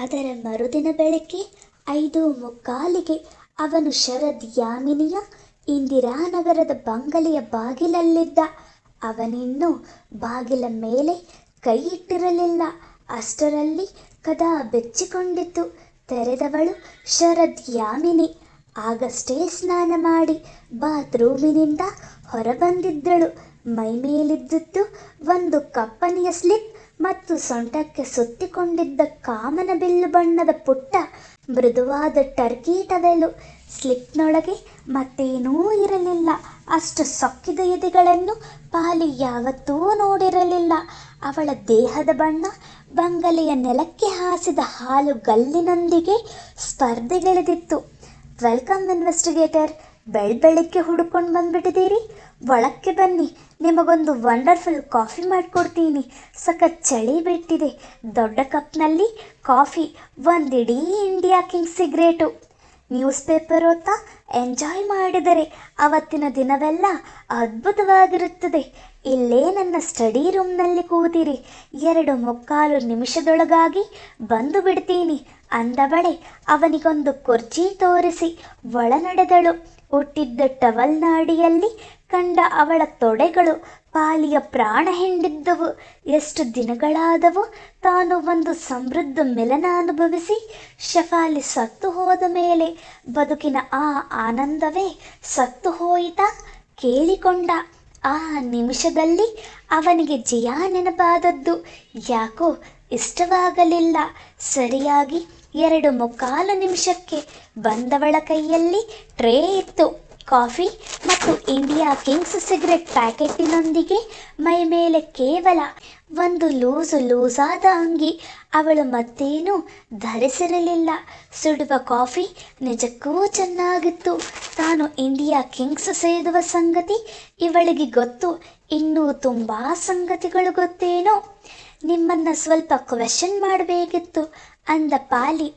ಅದರ ಮರುದಿನ ಬೆಳಗ್ಗೆ ಐದು ಮುಕ್ಕಾಲಿಗೆ ಅವನು ಶರದ್ ಯಾಮಿನಿಯ ಇಂದಿರಾನಗರದ ಬಂಗಲೆಯ ಬಾಗಿಲಲ್ಲಿದ್ದ. ಅವನಿನ್ನೂ ಬಾಗಿಲ ಮೇಲೆ ಕೈ ಇಟ್ಟಿರಲಿಲ್ಲ ಅಷ್ಟರಲ್ಲಿ ಕದ ಬೆಚ್ಚಿಕೊಂಡಿತ್ತು. ತೆರೆದವಳು ಶರದ್ ಯಾಮಿನಿ ಆಗಷ್ಟೇ ಸ್ನಾನ ಮಾಡಿ ಬಾತ್ರೂಮಿನಿಂದ ಹೊರಬಂದಿದ್ದಳು. ಮೈಮೇಲಿದ್ದುದ್ದು ಒಂದು ಕಪ್ಪನೆಯ ಸ್ಲಿಪ್ ಮತ್ತು ಸೊಂಟಕ್ಕೆ ಸುತ್ತಿಕೊಂಡಿದ್ದ ಕಾಮನ ಬಿಲ್ಲು ಬಣ್ಣದ ಪುಟ್ಟ, ಮೃದುವಾದ ಟರ್ಕಿ ಟವೆಲು ಸ್ಲಿಪ್ನೊಳಗೆ ಮತ್ತೇನೂ ಇರಲಿಲ್ಲ. ಅಷ್ಟು ಸೊಕ್ಕಿದ ಎದೆಗಳನ್ನು ಪಾಲಿ ಯಾವತ್ತೂ ನೋಡಿರಲಿಲ್ಲ. ಅವಳ ದೇಹದ ಬಣ್ಣ, ಬಂಗಲೆಯ ನೆಲಕ್ಕೆ ಹಾಸಿದ ಹಾಲು ಗಲ್ಲಿನೊಂದಿಗೆ ಸ್ಪರ್ಧೆಗೆಳೆದಿತ್ತು ವೆಲ್ಕಮ್ ಇನ್ವೆಸ್ಟಿಗೇಟರ್ ಬೆಳ್ಬೆಳಿಕ್ಕೆ ಹುಡುಕೊಂಡು ಬಂದ್ಬಿಟ್ಟಿದ್ದೀರಿ? ಒಳಕ್ಕೆ ಬನ್ನಿ. ನಿಮಗೊಂದು ವಂಡರ್ಫುಲ್ ಕಾಫಿ ಮಾಡಿಕೊಡ್ತೀನಿ. ಸಖತ್ ಚಳಿ ಬಿಟ್ಟಿದೆ. ದೊಡ್ಡ ಕಪ್ನಲ್ಲಿ coffee ಒಂದಿಡೀ India king cigarette news paper ಓದ್ತಾ ಎಂಜಾಯ್ ಮಾಡಿದರೆ. ಅವತ್ತಿನ ದಿನವೆಲ್ಲ ಅದ್ಭುತವಾಗಿರುತ್ತದೆ. ಇಲ್ಲೇ ನನ್ನ ಸ್ಟಡಿ ರೂಮ್ನಲ್ಲಿ ಕೂತಿರಿ. ಎರಡು ಮುಕ್ಕಾಲು ನಿಮಿಷದೊಳಗಾಗಿ ಬಂದು ಬಿಡ್ತೀನಿ. ಅಂದವಳೆ ಅವನಿಗೊಂದು ಕುರ್ಚಿ ತೋರಿಸಿ ಒಳ ನಡೆದಳು ಹುಟ್ಟಿದ್ದ ಟವಲ್ ನಾಡಿಯಲ್ಲಿ ಕಂಡ ಅವಳ ತೊಡೆಗಳು ಪಾಲಿಯ ಪ್ರಾಣ ಹಿಂಡಿದ್ದವು. ಎಷ್ಟು ದಿನಗಳಾದವು, ತಾನು ಒಂದು ಸಮೃದ್ಧ ಮಿಲನ ಅನುಭವಿಸಿ, ಶಫಾಲಿ ಸತ್ತು ಹೋದ ಮೇಲೆ ಬದುಕಿನ ಆ ಆನಂದವೇ ಸತ್ತು ಹೋಯಿತಾ ಕೇಳಿಕೊಂಡ. ಆ ನಿಮಿಷದಲ್ಲಿ ಅವನಿಗೆ ಜಯ ನೆನಪಾದದ್ದು. ಯಾಕೋ ಇಷ್ಟವಾಗಲಿಲ್ಲ. ಸರಿಯಾಗಿ ಎರಡು ಮುಕ್ಕಾಲು ನಿಮಿಷಕ್ಕೆ ಬಂದವಳ ಕೈಯಲ್ಲಿ ಟ್ರೇ ಇತ್ತು. ಕಾಫಿ ಮತ್ತು ಇಂಡಿಯಾ ಕಿಂಗ್ಸ್ ಸಿಗರೆಟ್ ಪ್ಯಾಕೆಟಿನೊಂದಿಗೆ ಮೈ ಮೇಲೆ ಕೇವಲ ಒಂದು ಲೂಸು ಲೂಸಾದ ಅಂಗಿ. ಅವಳು ಮತ್ತೇನೂ ಧರಿಸಿರಲಿಲ್ಲ. ಸುಡುವ ಕಾಫಿ ನಿಜಕ್ಕೂ ಚೆನ್ನಾಗಿತ್ತು. ತಾನು ಇಂಡಿಯಾ ಕಿಂಗ್ಸ್ ಸೇದುವ ಸಂಗತಿ ಇವಳಿಗೆ ಗೊತ್ತು. ಇನ್ನೂ ತುಂಬ ಸಂಗತಿಗಳು ಗೊತ್ತೇನೋ? ನಿಮ್ಮನ್ನು ಸ್ವಲ್ಪ ಕ್ವೆಶನ್ ಮಾಡಬೇಕಿತ್ತು ಅಂದ ಪಾಲಿ.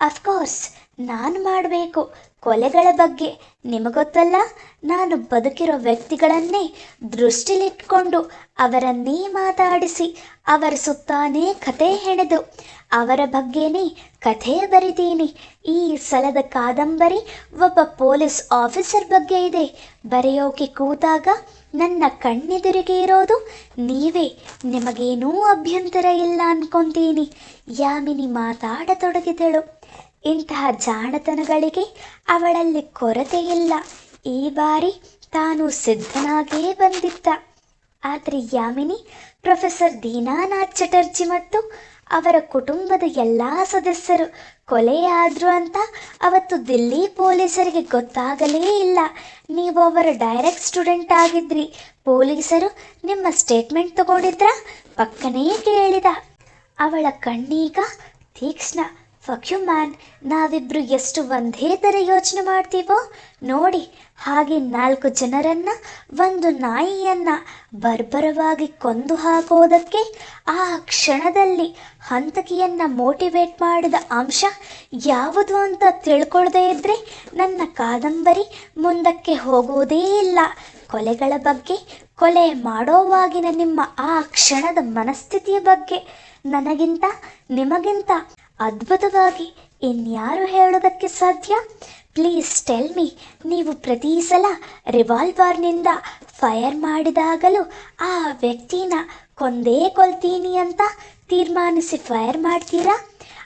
ಅಫ್ಕೋರ್ಸ್ ನಾನು ಮಾಡಬೇಕು. ಕೊಲೆಗಳ ಬಗ್ಗೆ ನಿಮಗೊತ್ತಲ್ಲ? ನಾನು ಬದುಕಿರೋ ವ್ಯಕ್ತಿಗಳನ್ನೇ ದೃಷ್ಟಿಲಿಟ್ಕೊಂಡು ಅವರನ್ನೇ ಮಾತಾಡಿಸಿ ಅವರ ಸುತ್ತಾನೇ ಕತೆ ಹೆಣೆದು ಅವರ ಬಗ್ಗೆನೇ ಕಥೆ ಬರಿತೀನಿ. ಈ ಸಲದ ಕಾದಂಬರಿ ಒಬ್ಬ ಪೊಲೀಸ್ ಆಫೀಸರ್ ಬಗ್ಗೆ ಇದೆ. ಬರೆಯೋಕೆ ಕೂತಾಗ ನನ್ನ ಕಣ್ಣೆದುರಿಗೆ ಇರೋದು ನೀವೇ. ನಿಮಗೇನೂ ಅಭ್ಯಂತರ ಇಲ್ಲ ಅನ್ಕೊಂತೀನಿ. ಯಾಮಿನಿ ಮಾತಾಡತೊಡಗಿದಳು. ಇಂತಹ ಜಾಣತನಗಳಿಗೆ ಅವಳಲ್ಲಿ ಇಲ್ಲ ಈ ಬಾರಿ ತಾನು ಸಿದ್ಧನಾಗೇ ಬಂದಿದ್ದ. ಆದರೆ ಯಾಮಿನಿ, ಪ್ರೊಫೆಸರ್ ದೀನಾನಾಥ್ ಚಟರ್ಜಿ ಮತ್ತು ಅವರ ಕುಟುಂಬದ ಎಲ್ಲ ಸದಸ್ಯರು ಕೊಲೆಯಾದ್ರು ಅಂತ ಅವತ್ತು ದಿಲ್ಲಿ ಪೊಲೀಸರಿಗೆ ಗೊತ್ತಾಗಲೇ ಇಲ್ಲ. ನೀವು ಅವರ ಡೈರೆಕ್ಟ್ ಸ್ಟೂಡೆಂಟ್ ಆಗಿದ್ರಿ. ಪೊಲೀಸರು ನಿಮ್ಮ ಸ್ಟೇಟ್ಮೆಂಟ್ ತಗೊಂಡಿದ್ರ ಪಕ್ಕನೇ ಕೇಳಿದ. ಅವಳ ಕಣ್ಣೀಗ ತೀಕ್ಷ್ಣ. ಫಕ್ಯು ಮ್ಯಾನ್ ನಾವಿಬ್ರು ಎಷ್ಟು ಒಂದೇ ಥರ ಯೋಚನೆ ಮಾಡ್ತೀವೋ? ನೋಡಿ, ಹಾಗೆ ನಾಲ್ಕು ಜನರನ್ನ, ಒಂದು ನಾಯಿಯನ್ನ ಬರ್ಬರವಾಗಿ ಕೊಂದು ಹಾಕೋದಕ್ಕೆ ಆ ಕ್ಷಣದಲ್ಲಿ ಹಂತಕಿಯನ್ನ ಮೋಟಿವೇಟ್ ಮಾಡಿದ ಅಂಶ ಯಾವುದು ಅಂತ ತಿಳ್ಕೊಳ್ಳದೆ ಇದ್ರೆ ನನ್ನ ಕಾದಂಬರಿ ಮುಂದಕ್ಕೆ ಹೋಗುವುದೇ ಇಲ್ಲ. ಕೊಲೆಗಳ ಬಗ್ಗೆ, ಕೊಲೆ ಮಾಡೋವಾಗಿನ ನಿಮ್ಮ ಆ ಕ್ಷಣದ ಮನಸ್ಥಿತಿಯ ಬಗ್ಗೆ ನನಗಿಂತ, ನಿಮಗಿಂತ ಅದ್ಭುತವಾಗಿ ಇನ್ಯಾರು ಹೇಳೋದಕ್ಕೆ ಸಾಧ್ಯ? ಪ್ಲೀಸ್ ಟೆಲ್ ಮಿ ನೀವು ಪ್ರತಿ ಸಲ ರಿವಾಲ್ವರ್ನಿಂದ ಫೈರ್ ಮಾಡಿದಾಗಲೂ ಆ ವ್ಯಕ್ತಿನ ಕೊಂದೇ ಕೊಲ್ತೀನಿ ಅಂತ ತೀರ್ಮಾನಿಸಿ ಫೈರ್ ಮಾಡ್ತೀರಾ?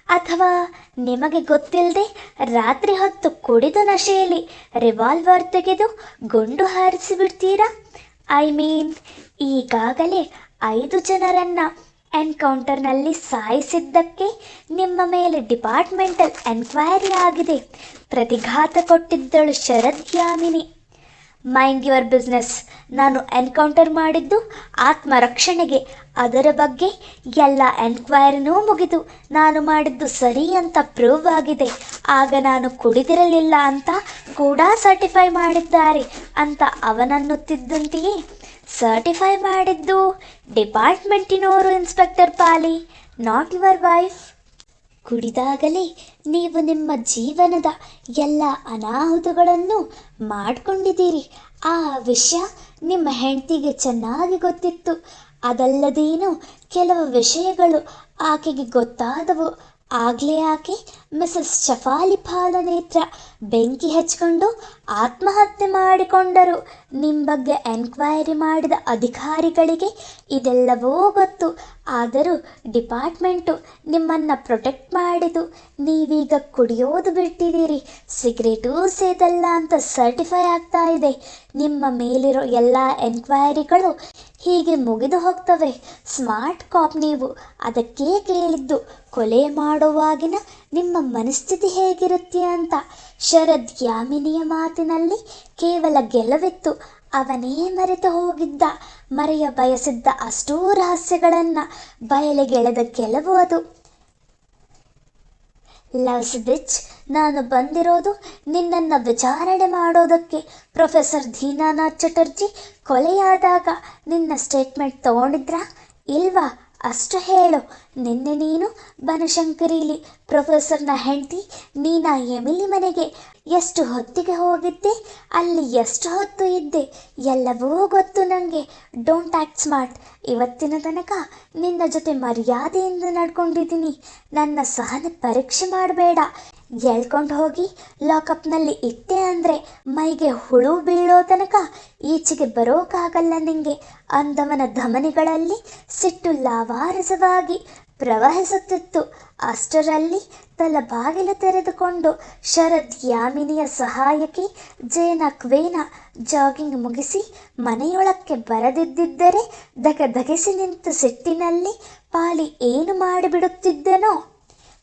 ಅಥವಾ ನಿಮಗೆ ಗೊತ್ತಿಲ್ಲದೆ ರಾತ್ರಿ ಹೊತ್ತು ಕುಡಿದು ನಶೆಯಲ್ಲಿ ರಿವಾಲ್ವರ್ ತೆಗೆದು ಗುಂಡು ಹಾರಿಸಿ ಬಿಡ್ತೀರಾ ಐ ಮೀನ್ ಈಗಾಗಲೇ ಐದು ಜನರನ್ನ ಎನ್ಕೌಂಟರ್ನಲ್ಲಿ ಸಾಯಿಸಿದ್ದಕ್ಕೆ ನಿಮ್ಮ ಮೇಲೆ ಡಿಪಾರ್ಟ್ಮೆಂಟಲ್ ಎನ್ಕ್ವೈರಿ ಆಗಿದೆ. ಪ್ರತಿಘಾತ ಕೊಟ್ಟಿದ್ದಳು Sharad Yamini. Mind your business. ನಾನು ಎನ್ಕೌಂಟರ್ ಮಾಡಿದ್ದು ಆತ್ಮರಕ್ಷಣೆಗೆ. ಅದರ ಬಗ್ಗೆ ಎಲ್ಲ ಎನ್ಕ್ವೈರಿನೂ ಮುಗಿದು ನಾನು ಮಾಡಿದ್ದು ಸರಿ ಅಂತ ಪ್ರೂವ್ ಆಗಿದೆ. ಆಗ ನಾನು ಕುಡಿದಿರಲಿಲ್ಲ ಅಂತ ಕೂಡ ಸರ್ಟಿಫೈ ಮಾಡಿದ್ದಾರೆ ಅಂತ ಅವನನ್ನುತ್ತಿದ್ದಂತೆಯೇ. ಸರ್ಟಿಫೈ ಮಾಡಿದ್ದು ಡಿಪಾರ್ಟ್ಮೆಂಟಿನವರು, inspector Pali not your wife ಕುಡಿದಾಗಲೇ ನೀವು ನಿಮ್ಮ ಜೀವನದ ಎಲ್ಲ ಅನಾಹುತಗಳನ್ನು ಮಾಡಿಕೊಂಡಿದ್ದೀರಿ. ಆ ವಿಷಯ ನಿಮ್ಮ ಹೆಂಡತಿಗೆ ಚೆನ್ನಾಗಿ ಗೊತ್ತಿತ್ತು. ಅದಲ್ಲದೇನು ಕೆಲವು ವಿಷಯಗಳು ಆಕೆಗೆ ಗೊತ್ತಾದವು. ಆಗ್ಲೇ ಆಕೆ ಮಿಸಸ್ ಶಫಾಲಿ ಪಾಲನೇತ್ರ ಬೆಂಕಿ ಹಚ್ಕೊಂಡು ಆತ್ಮಹತ್ಯೆ ಮಾಡಿಕೊಂಡರು. ನಿಮ್ಮ ಬಗ್ಗೆ ಎನ್ಕ್ವೈರಿ ಮಾಡಿದ ಅಧಿಕಾರಿಗಳಿಗೆ ಇದೆಲ್ಲವೂ ಗೊತ್ತು. ಆದರೂ ಡಿಪಾರ್ಟ್ಮೆಂಟು ನಿಮ್ಮನ್ನು ಪ್ರೊಟೆಕ್ಟ್ ಮಾಡಿದು ನೀವೀಗ ಕುಡಿಯೋದು ಬಿಟ್ಟಿದ್ದೀರಿ ಸಿಗರೇಟೂ ಸೇದಲ್ಲ ಅಂತ ಸರ್ಟಿಫೈ ಆಗ್ತಾ ಇದೆ. ನಿಮ್ಮ ಮೇಲಿರೋ ಎಲ್ಲ ಎನ್ಕ್ವೈರಿಗಳು ಹೀಗೆ ಮುಗಿದು ಹೋಗ್ತವೆ. ಸ್ಮಾರ್ಟ್ ಕಾಪ್ ನೀವು. ಅದಕ್ಕೆ ಕೇಳಿದ್ದು, ಕೊಲೆ ಮಾಡುವಾಗಿನ ನಿಮ್ಮ ಮನಸ್ಥಿತಿ ಹೇಗಿರುತ್ತೆ ಅಂತ. ಶರದ್ ಯಾಮಿನಿಯ ಮಾತಿನಲ್ಲಿ ಕೇವಲ ಗೆಲುವಿತ್ತು. ಅವನೇ ಮರೆತು ಹೋಗಿದ್ದ, ಮರೆಯ ಬಯಸಿದ್ದ ಅಷ್ಟೂ ರಹಸ್ಯಗಳನ್ನು ಬಯಲಿಗೆಳೆದ ಕೆಲವು ಅದು. ಲವ್ಸ್ ಬಿಚ್ ನಾನು ಬಂದಿರೋದು ನಿನ್ನನ್ನು ವಿಚಾರಣೆ ಮಾಡೋದಕ್ಕೆ. ಪ್ರೊಫೆಸರ್ ದೀನಾನಾಥ್ ಚಟರ್ಜಿ, ಕೊಲೆಯಾದಾಗ ನಿನ್ನ ಸ್ಟೇಟ್ಮೆಂಟ್ ತಗೊಂಡಿದ್ರಾ? ಇಲ್ವಾ? ಅಷ್ಟು ಹೇಳು. ನಿನ್ನೆ ನೀನು ಬನಶಂಕರಿಲಿ ಪ್ರೊಫೆಸರ್ನ ಹೆಂಡತಿ, ನೀನಾ ಎಮಿಲಿ ಮನೆಗೆ ಎಷ್ಟು ಹೊತ್ತಿಗೆ ಹೋಗಿದ್ದೆ? ಅಲ್ಲಿ ಎಷ್ಟು ಹೊತ್ತು ಇದ್ದೆ? ಎಲ್ಲವೂ ಗೊತ್ತು ನನಗೆ ಡೋಂಟ್ ಆ್ಯಕ್ಟ್ ಸ್ಮಾರ್ಟ್ ಇವತ್ತಿನ ತನಕ ನಿನ್ನ ಜೊತೆ ಮರ್ಯಾದೆಯಿಂದ ನಡ್ಕೊಂಡಿದ್ದೀನಿ. ನನ್ನ ಸಹನೆ ಪರೀಕ್ಷೆ ಮಾಡಬೇಡ. ಎಳ್ಕೊಂಡು ಹೋಗಿ ಲಾಕಪ್ನಲ್ಲಿ ಇಟ್ಟೆ ಅಂದರೆ ಮೈಗೆ ಹುಳು ಬೀಳೋ ತನಕ ಈಚೆಗೆ ಬರೋಕ್ಕಾಗಲ್ಲ ನಿಂಗೆ. ಅಂದವನ ಧಮನಿಗಳಲ್ಲಿ ಸಿಟ್ಟು ಲಾವಾರಸವಾಗಿ ಪ್ರವಹಿಸುತ್ತಿತ್ತು. ಅಷ್ಟರಲ್ಲಿ ತಲ ಬಾಗಿಲು ತೆರೆದುಕೊಂಡು ಶರದ್ ಯಾಮಿನಿಯ ಸಹಾಯಕಿ ಜೇನ ಕ್ವೇನ ಜಾಗಿಂಗ್ ಮುಗಿಸಿ ಮನೆಯೊಳಕ್ಕೆ ಬರದಿದ್ದರೆ ಧಗಧಗಿಸಿ ನಿಂತು ಸಿಟ್ಟಿನಲ್ಲಿ ಪಾಲಿ ಏನು ಮಾಡಿಬಿಡುತ್ತಿದ್ದನೋ.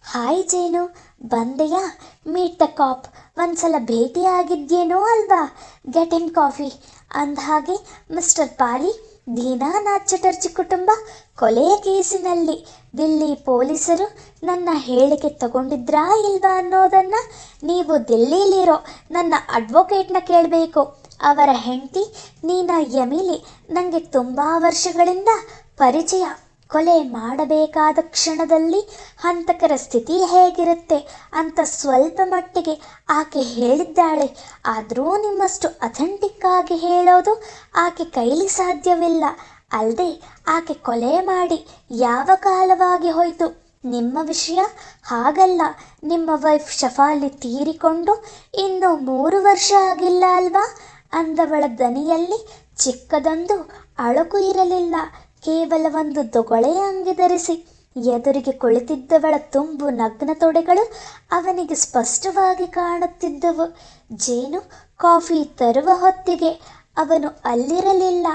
ಹಾಯ್ ಜೇನು ಬಂದೆಯಾ? Meet the cop. ಒಂದ್ಸಲ ಭೇಟಿಯಾಗಿದ್ಯೇನೋ ಅಲ್ವಾ? Get in coffee. ಅಂದಹಾಗೆ, ಮಿಸ್ಟರ್ ಪಾಲಿ ದೀನಾನಾಥ್ ಚಟರ್ಜಿ ಕುಟುಂಬ, ಕೊಲೆ ಕೇಸಿನಲ್ಲಿ ದಿಲ್ಲಿ ಪೊಲೀಸರು ನನ್ನ ಹೇಳಿಕೆ ತಗೊಂಡಿದ್ರಾ ಇಲ್ವಾ ಅನ್ನೋದನ್ನು ನೀವು ದಿಲ್ಲಿಲಿರೋ ನನ್ನ ಅಡ್ವೊಕೇಟ್ನ ಕೇಳಬೇಕು. ಅವರ ಹೆಂಡತಿ ನೀನಾ ಯಮಿಲಿ ನನಗೆ ತುಂಬ ವರ್ಷಗಳಿಂದ ಪರಿಚಯ. ಕೊಲೆ ಮಾಡಬೇಕಾದ ಕ್ಷಣದಲ್ಲಿ ಹಂತಕರ ಸ್ಥಿತಿ ಹೇಗಿರುತ್ತೆ ಅಂತ ಸ್ವಲ್ಪ ಮಟ್ಟಿಗೆ ಆಕೆ ಹೇಳಿದ್ದಾಳೆ. ಆದರೂ ನಿಮ್ಮಷ್ಟು ಅಥೆಂಟಿಕ್ ಆಗಿ ಹೇಳೋದು ಆಕೆ ಕೈಲಿ ಸಾಧ್ಯವಿಲ್ಲ. ಅಲ್ಲದೆ ಆಕೆ ಕೊಲೆ ಮಾಡಿ ಯಾವ ಕಾಲವಾಗಿ ಹೋಯಿತು? ನಿಮ್ಮ ವಿಷಯ ಹಾಗಲ್ಲ. ನಿಮ್ಮ ವೈಫ್ ಶಫಾಲಿ ತೀರಿಕೊಂಡು ಇನ್ನು ಮೂರು ವರ್ಷ ಆಗಿಲ್ಲ ಅಲ್ವಾ? ಅಂದವಳ ದನಿಯಲ್ಲಿ ಚಿಕ್ಕದೊಂದು ಅಳುಕು ಇರಲಿಲ್ಲ. ಕೇವಲ ಒಂದು ದೊಗಳೆಯ ಅಂಗಿ ಧರಿಸಿ. ಎದುರಿಗೆ ಕುಳಿತಿದ್ದವಳ ತುಂಬು ನಗ್ನ ತೊಡೆಗಳು ಅವನಿಗೆ ಸ್ಪಷ್ಟವಾಗಿ ಕಾಣುತ್ತಿದ್ದವು. ಜೇನು ಕಾಫಿ ತರುವ ಹೊತ್ತಿಗೆ ಅವನು ಅಲ್ಲಿರಲಿಲ್ಲ.